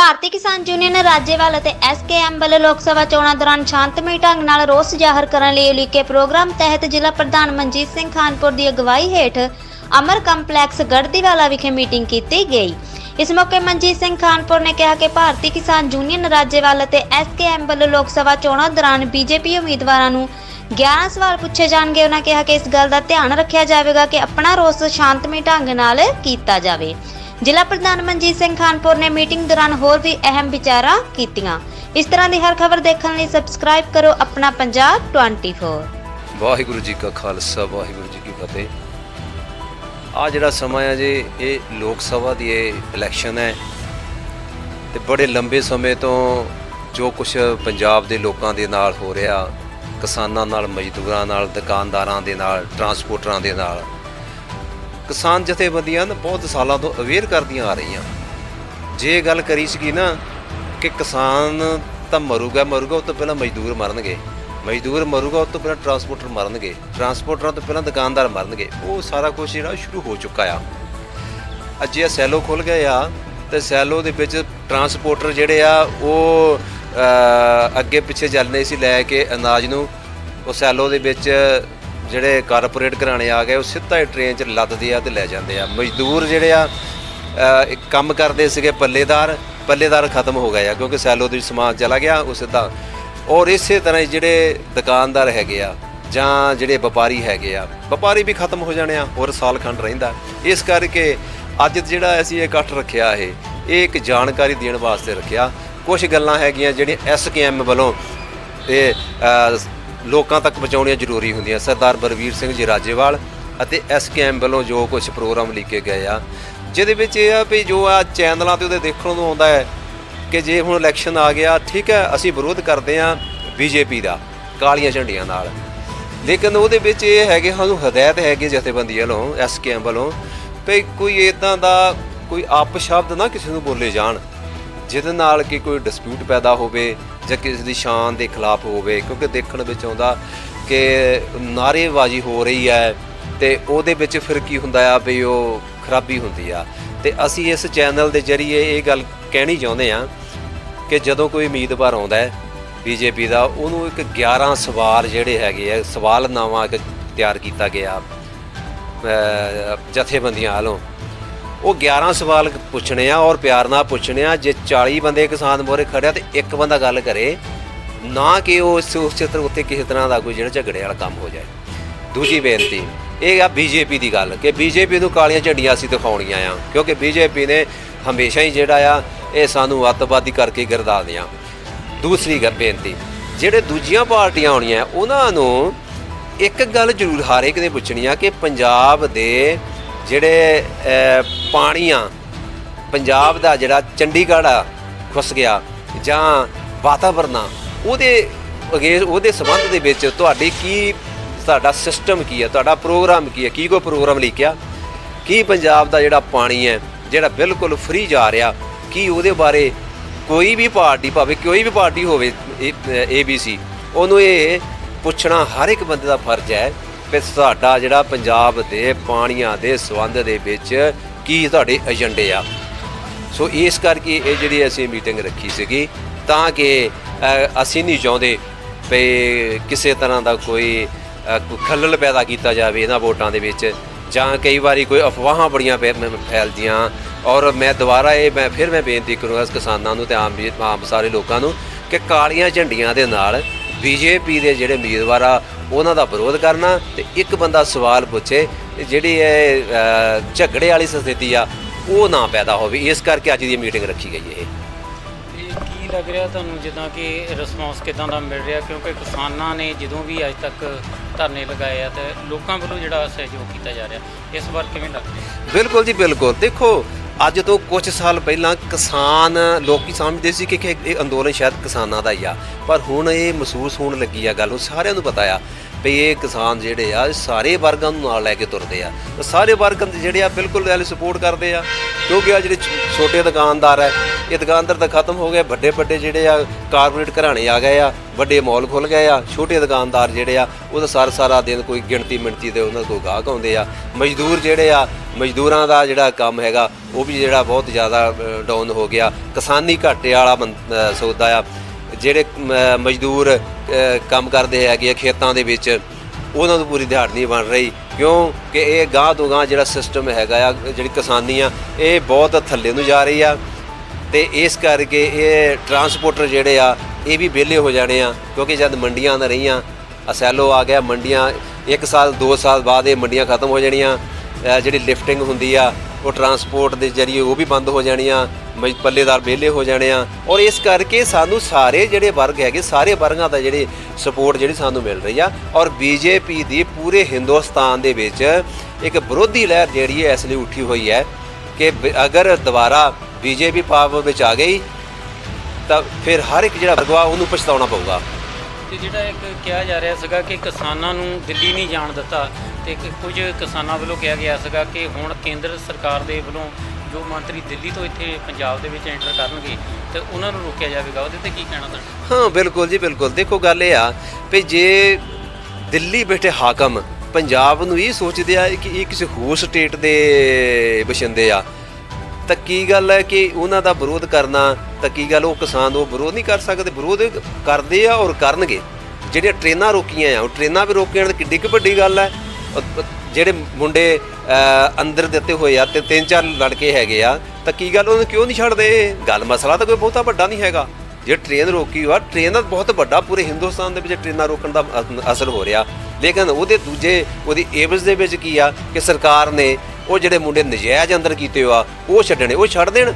ਭਾਰਤੀ ਕਿਸਾਨ ਯੂਨੀਅਨ ਰਾਜੇਵਾਲ ਅਤੇ ਐਸਕੇਐਮ ਵੱਲੋਂ ਲੋਕ ਸਭਾ ਚੋਣਾਂ ਦੌਰਾਨ ਸ਼ਾਂਤਮਈ ਢੰਗ ਨਾਲ ਰੋਸ ਜ਼ਾਹਰ ਕਰਨ ਲਈ ਉਲੀਕੇ ਪ੍ਰੋਗਰਾਮ ਤਹਿਤ ਜ਼ਿਲ੍ਹਾ ਪ੍ਰਧਾਨ ਮਨਜੀਤ ਸਿੰਘ ਖਾਨਪੁਰ ਦੀ ਅਗਵਾਈ ਹੇਠ ਅਮਰ ਕੰਪਲੈਕਸ ਗੜਦੀਵਾਲਾ ਵਿਖੇ ਮੀਟਿੰਗ ਕੀਤੀ ਗਈ। ਇਸ ਮੌਕੇ ਮਨਜੀਤ ਸਿੰਘ ਖਾਨਪੁਰ ਨੇ ਕਿਹਾ ਕਿ ਭਾਰਤੀ ਕਿਸਾਨ ਯੂਨੀਅਨ ਰਾਜੇਵਾਲ ਅਤੇ ਐਸਕੇਐਮ ਵੱਲੋਂ ਲੋਕ ਸਭਾ ਚੋਣਾਂ ਦੌਰਾਨ ਬੀਜੇਪੀ ਉਮੀਦਵਾਰਾਂ ਨੂੰ 11 ਸਵਾਲ ਪੁੱਛੇ ਜਾਣਗੇ। ਉਹਨਾਂ ਕਿਹਾ ਕਿ ਇਸ ਗੱਲ ਦਾ ਧਿਆਨ ਰੱਖਿਆ ਜਾਵੇਗਾ ਕਿ ਆਪਣਾ ਰੋਸ ਸ਼ਾਂਤਮਈ ਢੰਗ ਨਾਲ ਕੀਤਾ ਜਾਵੇ। ਜ਼ਿਲ੍ਹਾ ਪ੍ਰਧਾਨ ਮਨਜੀਤ ਸਿੰਘ ਖਾਨਪੁਰ ਨੇ ਮੀਟਿੰਗ ਦੌਰਾਨ ਹੋਰ ਵੀ ਅਹਿਮ ਵਿਚਾਰਾਂ ਕੀਤੀਆਂ। ਇਸ ਤਰ੍ਹਾਂ ਦੀ ਹਰ ਖਬਰ ਦੇਖਣ ਲਈ ਸਬਸਕ੍ਰਾਈਬ ਕਰੋ ਆਪਣਾ ਪੰਜਾਬ 24 ਵਾਹਿਗੁਰੂ ਜੀ ਕਾ ਖਾਲਸਾ, ਵਾਹਿਗੁਰੂ ਜੀ ਕੀ ਫਤਿਹ। ਆ ਜਿਹੜਾ ਸਮਾਂ ਹੈ ਜੀ, ਇਹ ਲੋਕ ਸਭਾ ਦੀ ਇਹ ਇਲੈਕਸ਼ਨ ਹੈ। ਤੇ ਬੜੇ ਲੰਬੇ ਸਮੇਂ ਤੋਂ ਜੋ ਕੁਝ ਪੰਜਾਬ ਦੇ ਲੋਕਾਂ ਦੇ ਨਾਲ ਹੋ ਰਿਹਾ, ਕਿਸਾਨਾਂ ਨਾਲ, ਮਜ਼ਦੂਰਾਂ ਨਾਲ, ਦੁਕਾਨਦਾਰਾਂ ਦੇ ਨਾਲ ਟਰਾਂਸਪੋਰਟਰਾਂ ਦੇ ਨਾਲ ਕਿਸਾਨ ਜਥੇਬੰਦੀਆਂ ਨਾ ਬਹੁਤ ਸਾਲਾਂ ਤੋਂ ਅਵੇਅਰ ਕਰਦੀਆਂ ਆ ਰਹੀਆਂ। ਜੇ ਗੱਲ ਕਰੀ ਸੀਗੀ ਨਾ ਕਿ ਕਿਸਾਨ ਤਾਂ ਮਰੂਗਾ ਮਰੂਗਾ, ਉਹ ਤੋਂ ਪਹਿਲਾਂ ਮਜ਼ਦੂਰ ਮਰਨਗੇ। ਮਜ਼ਦੂਰ ਮਰੂਗਾ, ਉਹ ਤੋਂ ਪਹਿਲਾਂ ਟਰਾਂਸਪੋਰਟਰ ਮਰਨਗੇ। ਟਰਾਂਸਪੋਰਟਰਾਂ ਤੋਂ ਪਹਿਲਾਂ ਦੁਕਾਨਦਾਰ ਮਰਨਗੇ। ਉਹ ਸਾਰਾ ਕੁਝ ਜਿਹੜਾ ਸ਼ੁਰੂ ਹੋ ਚੁੱਕਾ ਆ। ਅੱਜ ਇਹ ਸੈਲੋ ਖੁੱਲ ਗਏ ਆ ਤੇ ਸੈਲੋ ਦੇ ਵਿੱਚ ਟਰਾਂਸਪੋਰਟਰ ਜਿਹੜੇ ਆ, ਉਹ ਅੱਗੇ ਪਿੱਛੇ ਚੱਲਨੇ ਸੀ ਲੈ ਕੇ ਅਨਾਜ ਨੂੰ। ਉਹ ਸੈਲੋ ਦੇ ਵਿੱਚ ਜਿਹੜੇ ਕਾਰਪੋਰੇਟ ਘਰਾਣੇ ਆ ਗਏ ਉਹ ਸਿੱਧਾ ਹੀ ਟ੍ਰੇਨ 'ਚ ਲੱਦਦੇ ਆ ਤੇ ਲੈ ਜਾਂਦੇ ਆ। ਮਜ਼ਦੂਰ ਜਿਹੜੇ ਆ ਅ, ਇੱਕ ਕੰਮ ਕਰਦੇ ਸੀਗੇ ਪੱਲੇਦਾਰ ਪੱਲੇਦਾਰ ਖਤਮ ਹੋ ਗਏ ਆ ਕਿਉਂਕਿ ਸੈਲੋ ਦੇ ਵਿੱਚ ਸਮਾਨ ਚਲਾ ਗਿਆ ਉਹ ਸਿੱਧਾ। ਔਰ ਇਸੇ ਤਰ੍ਹਾਂ ਹੀ ਜਿਹੜੇ ਦੁਕਾਨਦਾਰ ਹੈਗੇ ਆ ਜਾਂ ਜਿਹੜੇ ਵਪਾਰੀ ਹੈਗੇ ਆ ਵਪਾਰੀ ਵੀ ਖਤਮ ਹੋ ਜਾਣੇ ਆ ਹੋਰ ਸਾਲ ਖੰਡ ਰਹਿੰਦਾ। ਇਸ ਕਰਕੇ ਅੱਜ ਜਿਹੜਾ ਅਸੀਂ ਇਹ ਇਕੱਠ ਰੱਖਿਆ ਇਹ ਇਹ ਇੱਕ ਜਾਣਕਾਰੀ ਦੇਣ ਵਾਸਤੇ ਰੱਖਿਆ। ਕੁਝ ਗੱਲਾਂ ਹੈਗੀਆਂ ਜਿਹੜੀਆਂ ਐਸਕੇਐਮ ਵੱਲੋਂ ਇਹ ਅ, ਲੋਕਾਂ ਤੱਕ ਪਹੁੰਚਾਉਣੀਆਂ ਜ਼ਰੂਰੀ ਹੁੰਦੀਆਂ। ਸਰਦਾਰ ਬਰਵੀਰ ਸਿੰਘ ਜੀ ਰਾਜੇਵਾਲ ਅਤੇ ਐਸਕੇਐਮ ਵੱਲੋਂ ਜੋ ਕੁਝ ਪ੍ਰੋਗਰਾਮ ਲਿਖੇ ਗਏ ਆ, ਜਿਹਦੇ ਵਿੱਚ ਇਹ ਆ ਵੀ ਜੋ ਆ ਚੈਨਲਾਂ ਤੇ ਉਹਦੇ ਦੇਖਣ ਨੂੰ ਆਉਂਦਾ ਹੈ ਕਿ ਜੇ ਹੁਣ ਇਲੈਕਸ਼ਨ ਆ ਗਿਆ, ਠੀਕ ਹੈ, ਅਸੀਂ ਵਿਰੋਧ ਕਰਦੇ ਆ ਬੀਜੇਪੀ ਦਾ, ਕਾਲੀਆਂ ਝੰਡੀਆਂ ਨਾਲ। ਲੇਕਿਨ ਉਹਦੇ ਵਿੱਚ ਇਹ ਹੈਗੇ ਸਾਨੂੰ ਹਦਾਇਤ ਹੈਗੀ ਜਥੇਬੰਦੀਆਂ ਵੱਲੋਂ ਐਸਕੇਐਮ ਵੱਲੋਂ, ਵੀ ਕੋਈ ਇਦਾਂ ਦਾ ਕੋਈ ਅਪਸ਼ਬਦ ਨਾ ਕਿਸੇ ਨੂੰ ਬੋਲੇ ਜਾਣ। ਜਿਹਦੇ ਨਾਲ ਕਿ ਕੋਈ ਡਿਸਪਿਊਟ ਪੈਦਾ ਹੋਵੇ ਜਾਂ ਕਿਸੇ ਦੀ ਸ਼ਾਨ ਦੇ ਖਿਲਾਫ ਹੋਵੇ, ਕਿਉਂਕਿ ਦੇਖਣ ਵਿੱਚ ਆਉਂਦਾ ਕਿ ਨਾਰੇਬਾਜ਼ੀ ਹੋ ਰਹੀ ਹੈ ਤੇ ਉਹਦੇ ਵਿੱਚ ਫਿਰ ਕੀ ਹੁੰਦਾ ਆ ਵੀ ਉਹ ਖਰਾਬੀ ਹੁੰਦੀ ਆ। ਤੇ ਅਸੀਂ ਇਸ ਚੈਨਲ ਦੇ ਜ਼ਰੀਏ ਇਹ ਗੱਲ ਕਹਿਣੀ ਚਾਹੁੰਦੇ ਆ ਕਿ ਜਦੋਂ ਕੋਈ ਉਮੀਦਵਾਰ ਆਉਂਦਾ ਹੈ ਬੀਜੇਪੀ ਦਾ, ਉਹਨੂੰ ਇੱਕ 11 ਸਵਾਲ ਜਿਹੜੇ ਹੈਗੇ ਆ ਸਵਾਲਨਾਮਾ ਇੱਕ ਤਿਆਰ ਕੀਤਾ ਗਿਆ ਜਥੇਬੰਦੀਆਂ ਵੱਲੋਂ। ਉਹ 11 ਸਵਾਲ ਪੁੱਛਣੇ ਆ ਔਰ ਪਿਆਰ ਨਾਲ ਪੁੱਛਣੇ ਆ। ਜੇ 40 ਬੰਦੇ ਕਿਸਾਨ ਮੋਰੇ ਖੜਿਆ ਤੇ ਇੱਕ ਬੰਦਾ ਗੱਲ ਕਰੇ, ਨਾ ਕਿ ਉਹ ਉਸ ਚਿੱਤਰ ਉੱਤੇ ਕਿਸੇ ਤਰ੍ਹਾਂ ਦਾ ਕੋਈ ਜਿਹੜਾ ਝਗੜੇ ਵਾਲਾ ਕੰਮ ਹੋ ਜਾਏ। ਦੂਜੀ ਬੇਨਤੀ, ਇਹ ਆ ਬੀਜੇਪੀ ਦੀ ਗੱਲ ਕਿ ਬੀਜੇਪੀ ਨੂੰ ਕਾਲੀਆਂ ਝੰਡੀਆਂ ਅਸੀਂ ਦਿਖਾਉਣੀਆਂ ਆ, ਕਿਉਂਕਿ ਬੀਜੇਪੀ ਨੇ ਹਮੇਸ਼ਾ ਹੀ ਜਿਹੜਾ ਆ, ਇਹ ਸਾਨੂੰ ਅੱਤਵਾਦੀ ਕਰਕੇ ਗਿਰਦਾ ਦਿਆਂ। ਦੂਸਰੀ ਗੱਲ ਬੇਨਤੀ, ਜਿਹੜੇ ਦੂਜੀਆਂ ਪਾਰਟੀਆਂ ਆਉਣੀਆਂ, ਉਹਨਾਂ ਨੂੰ ਇੱਕ ਗੱਲ ਜ਼ਰੂਰ ਹਰ ਇੱਕ ਨੇ ਪੁੱਛਣੀ ਆ ਕਿ ਪੰਜਾਬ ਦੇ ਜਿਹੜੇ ਪਾਣੀ ਆ ਪੰਜਾਬ ਦਾ ਜਿਹੜਾ ਚੰਡੀਗੜ੍ਹ ਆ, ਖੁੱਸ ਗਿਆ ਜਾਂ ਵਾਤਾਵਰਨ ਆ, ਉਹਦੇ ਅਗੇ, ਉਹਦੇ ਸੰਬੰਧ ਦੇ ਵਿੱਚ ਤੁਹਾਡੀ ਕੀ, ਤੁਹਾਡਾ ਸਿਸਟਮ ਕੀ ਹੈ ਤੁਹਾਡਾ ਪ੍ਰੋਗਰਾਮ ਕੀ ਹੈ ਕੀ ਕੋਈ ਪ੍ਰੋਗਰਾਮ ਲਿਖਿਆ ਕੀ ਪੰਜਾਬ ਦਾ ਜਿਹੜਾ ਪਾਣੀ ਹੈ, ਜਿਹੜਾ ਬਿਲਕੁਲ ਫ੍ਰੀ ਜਾ ਰਿਹਾ, ਕੀ ਉਹਦੇ ਬਾਰੇ ਕੋਈ ਵੀ ਪਾਰਟੀ, ਭਾਵੇਂ ਕੋਈ ਵੀ ਪਾਰਟੀ ਹੋਵੇ ABC ਉਹਨੂੰ ਇਹ ਪੁੱਛਣਾ ਹਰ ਇੱਕ ਬੰਦੇ ਦਾ ਫਰਜ਼ ਹੈ ਕਿ ਸਾਡਾ ਜਿਹੜਾ ਪੰਜਾਬ ਦੇ ਪਾਣੀਆਂ ਦੇ ਸਬੰਧ ਦੇ ਵਿੱਚ ਕੀ ਤੁਹਾਡੇ ਏਜੰਡੇ ਆ? ਸੋ ਇਸ ਕਰਕੇ ਇਹ ਜਿਹੜੀ ਅਸੀਂ ਮੀਟਿੰਗ ਰੱਖੀ ਸੀਗੀ, ਤਾਂ ਕਿ ਅਸੀਂ ਨਹੀਂ ਚਾਹੁੰਦੇ ਵੀ ਕਿਸੇ ਤਰ੍ਹਾਂ ਦਾ ਕੋਈ ਖੱਲਲ ਪੈਦਾ ਕੀਤਾ ਜਾਵੇ ਇਹਨਾਂ ਵੋਟਾਂ ਦੇ ਵਿੱਚ, ਜਾਂ ਕਈ ਵਾਰੀ ਕੋਈ ਅਫਵਾਹਾਂ ਬੜੀਆਂ ਫੈ- ਫੈਲਦੀਆਂ। ਔਰ ਮੈਂ ਦੁਬਾਰਾ ਇਹ, ਮੈਂ ਫਿਰ ਮੈਂ ਬੇਨਤੀ ਕਰੂੰਗਾ ਕਿਸਾਨਾਂ ਨੂੰ ਤੇ ਆਮ ਆਮ ਸਾਰੇ ਲੋਕਾਂ ਨੂੰ ਕਿ ਕਾਲੀਆਂ ਝੰਡੀਆਂ ਦੇ ਨਾਲ ਬੀਜੇਪੀ ਦੇ ਜਿਹੜੇ ਉਮੀਦਵਾਰ ਆ, ਉਹਨਾਂ ਦਾ ਵਿਰੋਧ ਕਰਨਾ ਤੇ ਇੱਕ ਬੰਦਾ ਸਵਾਲ ਪੁੱਛੇ ਜਿਹੜੀ ਇਹ ਝਗੜੇ ਵਾਲੀ ਸਥਿਤੀ ਆ ਉਹ ਨਾ ਪੈਦਾ ਹੋਵੇ। ਇਸ ਕਰਕੇ ਅੱਜ ਦੀ ਮੀਟਿੰਗ ਰੱਖੀ ਗਈ ਹੈ ਇਹ ਕੀ ਲੱਗ ਰਿਹਾ ਤੁਹਾਨੂੰ ਜਿੱਦਾਂ ਕਿ ਰਿਸਪੌਂਸ ਕਿਦਾਂ ਦਾ ਮਿਲ ਰਿਹਾ? ਕਿਉਂਕਿ ਕਿਸਾਨਾਂ ਨੇ ਜਦੋਂ ਵੀ ਅੱਜ ਤੱਕ ਧਰਨੇ ਲਗਾਏ ਆ ਤੇ ਲੋਕਾਂ ਵੱਲੋਂ ਜਿਹੜਾ ਸਹਿਯੋਗ ਕੀਤਾ ਜਾ ਰਿਹਾ ਇਸ ਵਾਰ ਕਿਵੇਂ ਲੱਗ ਰਿਹਾ? ਬਿਲਕੁਲ ਜੀ ਬਿਲਕੁਲ। ਦੇਖੋ ਅੱਜ ਤੋਂ ਕੁਝ ਸਾਲ ਪਹਿਲਾਂ ਕਿਸਾਨ ਲੋਕੀ ਸਮਝਦੇ ਸੀ ਕਿ ਕਿ ਇਹ ਅੰਦੋਲਨ ਸ਼ਾਇਦ ਕਿਸਾਨਾਂ ਦਾ ਹੀ ਆ। ਪਰ ਹੁਣ ਇਹ ਮਹਿਸੂਸ ਹੋਣ ਲੱਗੀ ਆ ਗੱਲ ਉਹ ਸਾਰਿਆਂ ਨੂੰ ਪਤਾ ਆ ਵੀ ਇਹ ਕਿਸਾਨ ਜਿਹੜੇ ਆ, ਇਹ ਸਾਰੇ ਵਰਗਾਂ ਨੂੰ ਨਾਲ ਲੈ ਕੇ ਤੁਰਦੇ ਆ। ਤੇ ਸਾਰੇ ਵਰਗ ਜਿਹੜੇ ਆ ਬਿਲਕੁਲ ਐਲ ਸਪੋਰਟ ਕਰਦੇ ਆ। ਕਿਉਂਕਿ ਆ ਜਿਹੜੇ ਛੋਟੇ ਦੁਕਾਨਦਾਰ ਆ, ਇਹ ਦੁਕਾਨਦਾਰ ਤਾਂ ਖਤਮ ਹੋ ਗਏ, ਵੱਡੇ ਵੱਡੇ ਜਿਹੜੇ ਆ ਕਾਰਪੋਰੇਟ ਘਰਾਣੇ ਆ ਗਏ ਆ, ਵੱਡੇ ਮਾਲ ਖੁੱਲ ਗਏ ਆ, ਛੋਟੇ ਦੁਕਾਨਦਾਰ ਜਿਹੜੇ ਆ, ਉਹ ਤਾਂ ਸਾਰਾ ਸਾਰਾ ਦਿਨ ਕੋਈ ਗਿਣਤੀ ਮਿਣਤੀ ਦੇ ਉਹਨਾਂ ਕੋਲ ਗਾਹਕ ਆਉਂਦੇ ਆ। ਮਜ਼ਦੂਰ ਜਿਹੜੇ ਆ, ਮਜ਼ਦੂਰਾਂ ਦਾ ਜਿਹੜਾ ਕੰਮ ਹੈਗਾ, ਉਹ ਵੀ ਜਿਹੜਾ ਬਹੁਤ ਜ਼ਿਆਦਾ ਡਾਊਨ ਹੋ ਗਿਆ। ਕਿਸਾਨੀ ਘਾਟੇ ਵਾਲਾ ਬੰ- ਸੌਦਾ ਆ। ਜਿਹੜੇ ਮਜ਼ਦੂਰ ਕੰਮ ਕਰਦੇ ਹੈਗੇ ਆ ਖੇਤਾਂ ਦੇ ਵਿੱਚ, ਉਹਨਾਂ ਨੂੰ ਪੂਰੀ ਦਿਹਾੜ ਨਹੀਂ ਬਣ ਰਹੀ। ਕਿਉਂ? ਕਿ ਇਹ ਗਾਂ ਤੋਂ ਗਾਂ ਜਿਹੜਾ ਸਿਸਟਮ ਹੈਗਾ ਆ, ਜਿਹੜੀ ਕਿਸਾਨੀ ਆ, ਇਹ ਬਹੁਤ ਥੱਲੇ ਨੂੰ ਜਾ ਰਹੀ ਆ। ਤੇ ਇਸ ਕਰਕੇ ਇਹ ਟਰਾਂਸਪੋਰਟਰ ਜਿਹੜੇ ਆ, ਇਹ ਵੀ ਵਿਹਲੇ ਹੋ ਜਾਣੇ ਆ, ਕਿਉਂਕਿ ਜਦ ਮੰਡੀਆਂ ਨਾ ਰਹੀਆਂ, ਅਸੈਲੋ ਆ ਗਿਆ, ਮੰਡੀਆਂ 1 ਸਾਲ 2 ਸਾਲ ਬਾਅਦ ਇਹ ਮੰਡੀਆਂ ਖਤਮ ਹੋ ਜਾਣੀਆਂ। ਜਿਹੜੀ ਲਿਫਟਿੰਗ ਹੁੰਦੀ ਆ ਉਹ ਟਰਾਂਸਪੋਰਟ ਦੇ ਜ਼ਰੀਏ ਉਹ ਵੀ ਬੰਦ ਹੋ ਜਾਣੀਆਂ, ਮਜ ਪੱਲੇਦਾਰ ਵਿਹਲੇ ਹੋ ਜਾਣੇ ਆ। ਔਰ ਇਸ ਕਰਕੇ ਸਾਨੂੰ ਸਾਰੇ ਜਿਹੜੇ ਵਰਗ ਹੈਗੇ, ਸਾਰੇ ਵਰਗਾਂ ਦਾ ਜਿਹੜੇ ਸਪੋਰਟ ਜਿਹੜੀ ਸਾਨੂੰ ਮਿਲ ਰਹੀ ਆ। ਔਰ ਬੀਜੇਪੀ ਦੀ ਪੂਰੇ ਹਿੰਦੁਸਤਾਨ ਦੇ ਵਿੱਚ ਇੱਕ ਵਿਰੋਧੀ ਲਹਿਰ ਜਿਹੜੀ ਹੈ, ਇਸ ਲਈ ਉੱਠੀ ਹੋਈ ਹੈ ਕਿ ਅਗਰ ਦੁਬਾਰਾ ਬੀਜੇਪੀ ਪਾਵਰ ਵਿੱਚ ਆ ਗਈ, ਤਾਂ ਫਿਰ ਹਰ ਇੱਕ ਜਿਹੜਾ ਵਰਗ ਆ, ਉਹਨੂੰ ਪਛਤਾਉਣਾ ਪਊਗਾ। ਤੇ ਜਿਹੜਾ ਇੱਕ ਕਿਹਾ ਜਾ ਰਿਹਾ ਸੀਗਾ ਕਿ ਕਿਸਾਨਾਂ ਨੂੰ ਦਿੱਲੀ ਨਹੀਂ ਜਾਣ ਦਿੱਤਾ ਤੇ ਇੱਕ ਕੁਝ ਕਿਸਾਨਾਂ ਵੱਲੋਂ ਕਿਹਾ ਗਿਆ ਸੀਗਾ ਕਿ ਹੁਣ ਕੇਂਦਰ ਸਰਕਾਰ ਦੇ ਵੱਲੋਂ ਜੋ ਮੰਤਰੀ ਦਿੱਲੀ ਤੋਂ ਇੱਥੇ ਪੰਜਾਬ ਦੇ ਵਿੱਚ ਐਂਟਰ ਕਰਨਗੇ ਤੇ ਉਹਨਾਂ ਨੂੰ ਰੋਕਿਆ ਜਾਵੇਗਾ। ਉਹਦੇ ਤੇ ਕੀ ਕਹਿਣਾ ਤੁਹਾਡਾ? ਹਾਂ, ਬਿਲਕੁਲ ਜੀ, ਬਿਲਕੁਲ। ਦੇਖੋ, ਗੱਲ ਇਹ ਆ ਵੀ ਜੇ ਦਿੱਲੀ ਬੈਠੇ ਹਾਕਮ, ਪੰਜਾਬ ਨੂੰ ਇਹ ਸੋਚਦੇ ਆ ਕਿ ਇਹ ਕਿਸੇ ਹੋਰ ਸਟੇਟ ਦੇ ਬਸ਼ਿੰਦੇ ਆ, ਤਾਂ ਕੀ ਗੱਲ ਹੈ ਕਿ ਉਹਨਾਂ ਦਾ ਵਿਰੋਧ ਕਰਨਾ ਤਾਂ ਕੀ ਗੱਲ ਉਹ ਕਿਸਾਨ ਉਹ ਵਿਰੋਧ ਨਹੀਂ ਕਰ ਸਕਦੇ? ਵਿਰੋਧ ਕਰਦੇ ਆ ਔਰ ਕਰਨਗੇ। ਜਿਹੜੀਆਂ ਟ੍ਰੇਨਾਂ ਰੋਕੀਆਂ ਆ, ਉਹ ਟ੍ਰੇਨਾਂ ਵੀ ਰੋਕੀਆਂ ਤਾਂ ਕਿੱਡੀ ਕੁ ਵੱਡੀ ਗੱਲ ਹੈ। ਜਿਹੜੇ ਮੁੰਡੇ ਅੰਦਰ ਦਿੱਤੇ ਹੋਏ ਆ, ਤੇ ਤਿੰਨ ਚਾਰ ਲੜਕੇ ਹੈਗੇ ਆ, ਤਾਂ ਕੀ ਗੱਲ ਉਹਨੂੰ ਕਿਉਂ ਨਹੀਂ ਛੱਡਦੇ? ਗੱਲ ਮਸਲਾ ਤਾਂ ਕੋਈ ਬਹੁਤਾ ਵੱਡਾ ਨਹੀਂ ਹੈਗਾ। ਜੇ ਟ੍ਰੇਨ ਰੋਕੀ ਹੋਆ, ਟ੍ਰੇਨ ਦਾ ਬਹੁਤ ਵੱਡਾ, ਪੂਰੇ ਹਿੰਦੁਸਤਾਨ ਦੇ ਵਿੱਚ ਟ੍ਰੇਨਾਂ ਰੋਕਣ ਦਾ ਅਸਰ ਹੋ ਰਿਹਾ। ਲੇਕਿਨ ਉਹਦੇ ਦੂਜੇ, ਉਹਦੀ ਏਵਜ਼ ਦੇ ਵਿੱਚ ਕੀ ਆ ਕਿ ਸਰਕਾਰ ਨੇ ਉਹ ਜਿਹੜੇ ਮੁੰਡੇ ਨਜਾਇਜ਼ ਅੰਦਰ ਕੀਤੇ ਹੋਆ, ਉਹ ਛੱਡਣੇ, ਉਹ ਛੱਡ ਦੇਣ।